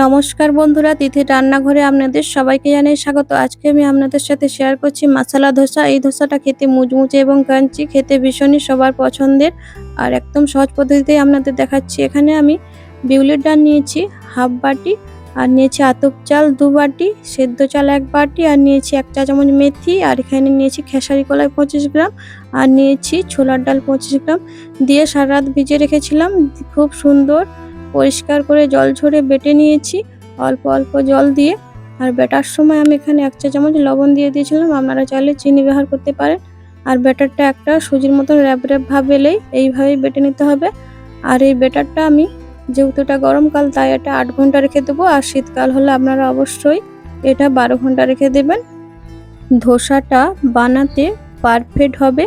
নমস্কার বন্ধুরা, তিথি রান্নাঘরে আপনাদের সবাইকে জানাই স্বাগত। আজকে আমি আপনাদের সাথে শেয়ার করছি মশলা ধোসা। এই ধোসাটা খেতে মুচমুচে এবং ক্রাঞ্চি, খেতে ভীষণই সবার পছন্দের আর একদম সহজ পদ্ধতিতেই আপনাদের দেখাচ্ছি। এখানে আমি বিউলির ডাল নিয়েছি, হাফ বাটি, আর নিয়েছি আতপ চাল দু বাটি, সেদ্ধ চাল এক বাটি, আর নিয়েছি এক চা চামচ মেথি, আর এখানে নিয়েছি খেসারি কলাই পঁচিশ গ্রাম, আর নিয়েছি ছোলার ডাল পঁচিশ গ্রাম। দিয়ে সারা রাত ভিজে রেখেছিলাম, খুব সুন্দর পরিষ্কার করে জল ঝরে বেটে নিয়েছি। অল্প অল্প জল দিয়ে। আর বেটার সময় আমি এখানে এক চা চামচ লবণ দিয়ে দিয়েছিলাম। আপনারা চাইলে চিনি ব্যবহার করতে পারেন। আর ব্যাটারটা একটা সুজির মতন র্যাপ র্যাপ ভাব এলেই এইভাবেই বেটে নিতে হবে। আর এই ব্যাটারটা আমি যেহেতু এটা গরমকাল তাই এটা আট ঘণ্টা রেখে দেবো। আর শীতকাল হলে আপনারা অবশ্যই এটা বারো ঘণ্টা রেখে দেবেন। ধোসাটা বানাতে পারফেক্ট হবে।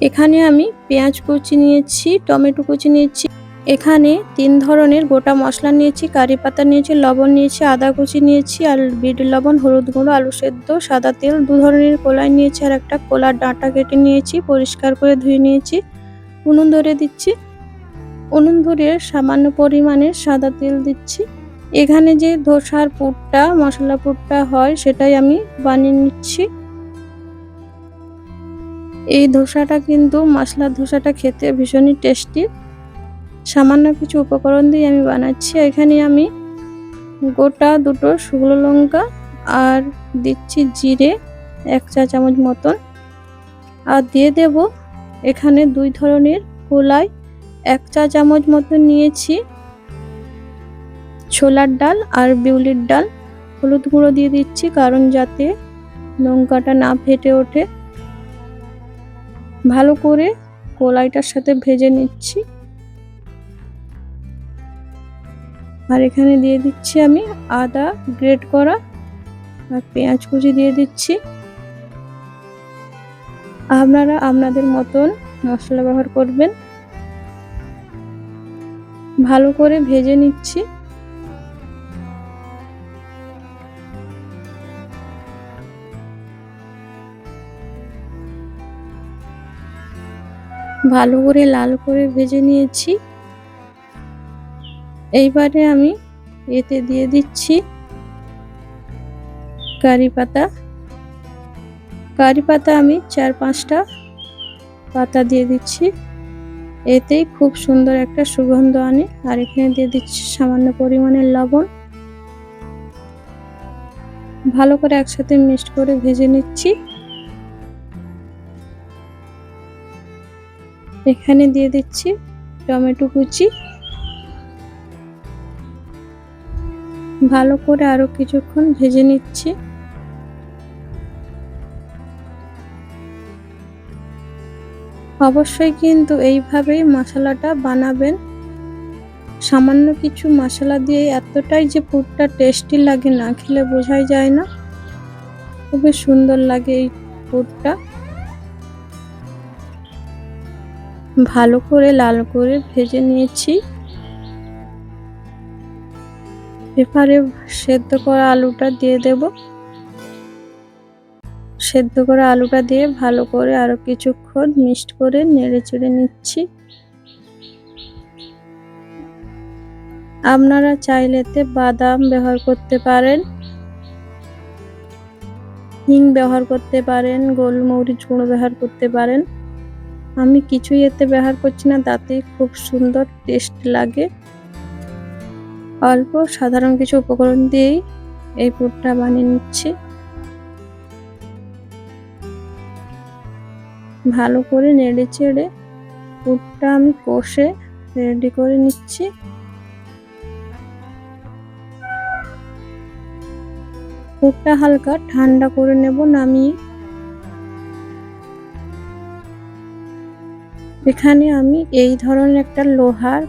এখানে আমি পেঁয়াজ কুচি নিয়েছি, টমেটো কুচি নিয়েছি। এখানে তিন ধরনের গোটা মশলা নিয়েছি, কারি পাতা নিয়েছি, লবণ নিয়েছি, আদা কুচি নিয়েছি, আর বিট লবণ, হলুদ গুঁড়ো, আলু সেদ্ধ, সাদা তেল, দু ধরনের কলাই নিয়েছি, আর একটা কলার ডাঁটা কেটে নিয়েছি, পরিষ্কার করে ধুয়ে নিয়েছি, উনুন ধরে দিচ্ছি, উনুন ধরে সামান্য পরিমাণে সাদা তেল দিচ্ছি। এখানে যে ধোসার পুরটা, মশলা পুরটা হয়, সেটাই আমি বানিয়ে নিচ্ছি। এই ধোসাটা কিন্তু মশলা ধোসাটা খেতে ভীষণই টেস্টি। সামান্য কিছু উপকরণ দিয়ে আমি বানাচ্ছি। এখানে আমি গোটা দুটো শুকনো লঙ্কা আর দিচ্ছি জিরে এক চা চামচ মতন। আর দিয়ে দেব এখানে দুই ধরনের কলাই। এক চা চামচ মতন নিয়েছি ছোলার ডাল আর বিউলির ডাল। হলুদ গুঁড়ো দিয়ে দিচ্ছি কারণ যাতে লঙ্কাটা না ফেটে ওঠে। ভালো করে কলাইটার সাথে ভেজে নিচ্ছি। আর এখানে দিয়ে দিচ্ছি আমি আদা গ্রেট করা আর পেঁয়াজ কুচি দিয়ে দিচ্ছি। আপনারা আপনাদের মতন মশলা ব্যবহার করবেন। ভালো করে ভেজে নিচ্ছি। ভালো করে লাল করে ভেজে নিয়েছি। এইবারে আমি এতে দিয়ে দিচ্ছি কারি পাতা। কারি পাতা আমি চার পাঁচটা পাতা দিয়ে দিচ্ছি। এতেই খুব সুন্দর একটা সুগন্ধ আনে। আর এখানে দিয়ে দিচ্ছি সামান্য পরিমাণের লবণ। ভালো করে একসাথে মিক্সড করে ভেজে নিচ্ছি। এখানে দিয়ে দিচ্ছি টমেটো কুচি। ভালো করে আরও কিছুক্ষণ ভেজে নিচ্ছি। অবশ্যই কিন্তু এইভাবেই মশলাটা বানাবেন। সামান্য কিছু মশলা দিয়ে এতটাই যে পুরটা টেস্টি লাগে না খেলে বোঝাই যায় না। খুবই সুন্দর লাগে এই পুরটা। ভালো করে লাল করে ভেজে নিয়েছি। এবারে সেদ্ধ করা আলুটা দিয়ে দেব। সেদ্ধ করা আলুটা দিয়ে ভালো করে আরও কিছুক্ষণ মিক্সড করে নেড়ে চেড়ে নিচ্ছি। আপনারা চাইলেতে বাদাম ব্যবহার করতে পারেন। হিং ব্যবহার করতে পারেন, গোলমরিচ গুঁড়ো ব্যবহার করতে পারেন। আমি কিছুই এতে ব্যবহার করছি না তাতেই খুব সুন্দর টেস্ট লাগে। অল্প সাধারণ কিছু উপকরণ দিয়েই এই পুরটা বানিয়ে নিচ্ছি। ভালো করে নেড়ে চেড়ে পুরটা আমি কষে রেডি করে নিচ্ছি। পুরটা হালকা ঠান্ডা করে নেব নামিয়ে। এখানে আমি এই ধরনের একটা লোহার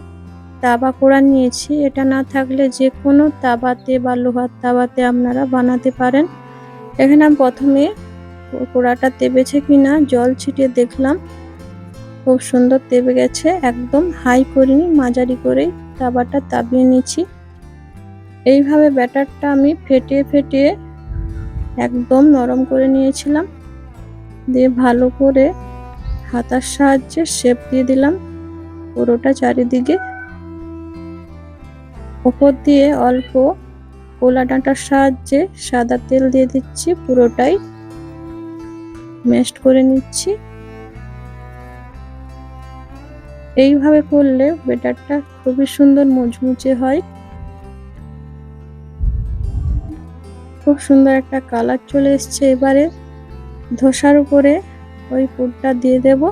তাবা কোড়া নিয়েছি। এটা না থাকলে যে কোনো তাবাতে বা লোহার তাবাতে আপনারা বানাতে পারেন। এখানে আমি প্রথমে কোড়াটা তেবেছে কিনা জল ছিটিয়ে দেখলাম। খুব সুন্দর তেবে গেছে, একদম হাই করিনি, মাঝারি করেই তাবাটা তাবিয়ে নিয়েছি। এইভাবে ব্যাটারটা আমি ফেটিয়ে ফেটিয়ে একদম নরম করে নিয়েছিলাম। দিয়ে ভালো করে হাতার সাহায্যে শেপ দিয়ে দিলাম। পুরোটা চারিদিকে উপর দিয়ে অল্প কোলা ডাঁটার সাহায্যে সাদা তেল দিয়ে দিচ্ছি, পুরোটাই মেস্ট করে নিচ্ছি। এইভাবে করলে বেটারটা খুবই সুন্দর মুচমুচে হয়। খুব সুন্দর একটা কালার চলে এসছে এবারে। ধোসার উপরে ওই পুরটা দিয়ে দেব।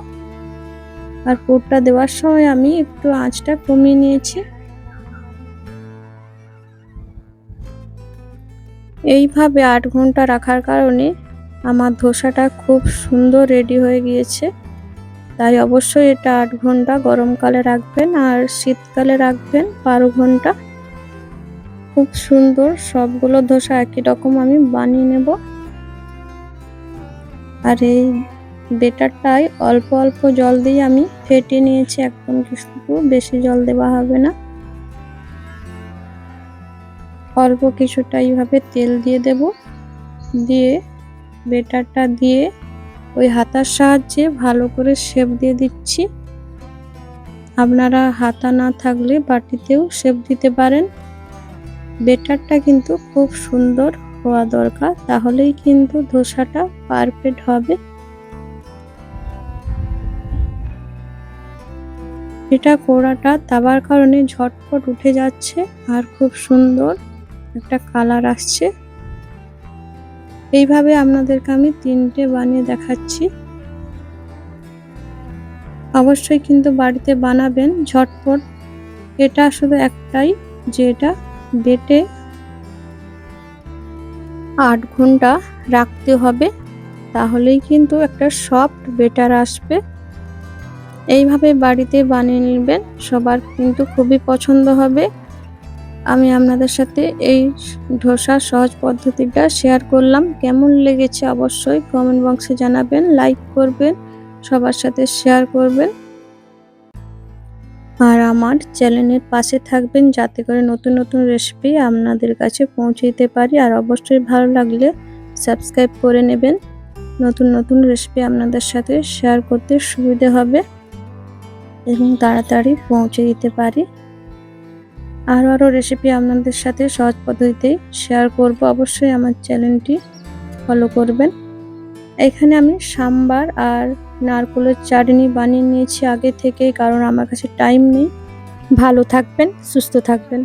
আর পুরটা দেওয়ার সময় আমি একটু আঁচটা কমিয়ে নিয়েছি। এইভাবে আট ঘণ্টা রাখার কারণে আমার ধোসাটা খুব সুন্দর রেডি হয়ে গিয়েছে। তাই অবশ্যই এটা আট ঘণ্টা গরমকালে রাখবেন আর শীতকালে রাখবেন বারো ঘণ্টা। খুব সুন্দর সবগুলো ধোসা একই রকম আমি বানিয়ে নেব। আর এই বেটারটাই অল্প অল্প জল দিয়ে আমি ফেটে নিয়েছি, একদম কিছু বেশি জল দেওয়া হবে না। অল্প কিছুটা এইভাবে তেল দিয়ে দেব। দিয়ে বেটারটা দিয়ে ওই হাতার সাহায্যে ভালো করে শেপ দিয়ে দিচ্ছি। আপনারা হাতা না থাকলে বাটিতেও শেপ দিতে পারেন। বেটারটা কিন্তু খুব সুন্দর হওয়া দরকার, তাহলেই কিন্তু ধোসাটা পারফেক্ট হবে। এটা কোড়াটা দাবার কারণে ঝটপট উঠে যাচ্ছে আর খুব সুন্দর। একটা কালার আসছে। এইভাবে আপনাদেরকে আমি তিনটে বানিয়ে দেখাচ্ছি। অবশ্যই কিন্তু বাড়িতে বানাবেন ঝটপট। এটা শুধু একটাই যে এটা বেটে আট ঘণ্টা রাখতে হবে, তাহলেই কিন্তু একটা সফট বেটার আসবে। এইভাবে বাড়িতে বানিয়ে নেবেন, সবার কিন্তু খুবই পছন্দ হবে। আমি আপনাদের সাথে এই ধোসার সহজ পদ্ধতিটা শেয়ার করলাম। কেমন লেগেছে অবশ্যই কমেন্ট বক্সে জানাবেন লাইক করবেন, সবার সাথে শেয়ার করবেন। আর আমার চ্যানেলের পাশে থাকবেন যাতে করে নতুন নতুন রেসিপি আপনাদের কাছে পৌঁছে দিতে পারি। আর অবশ্যই ভালো লাগলে সাবস্ক্রাইব করে নেবেন। নতুন নতুন রেসিপি আপনাদের সাথে শেয়ার করতে সুবিধে হবে এবং তাড়াতাড়ি পৌঁছে দিতে পারি। আরও আরও রেসিপি আপনাদের সাথে সহজ পদ্ধতিতে শেয়ার করব। অবশ্যই আমার চ্যানেলটি ফলো করবেন। এখানে আমি সাম্বার আর নারকোলের চাটনি বানিয়ে নিয়েছি আগে থেকে কারণ আমার কাছে টাইম নেই। ভালো থাকবেন, সুস্থ থাকবেন।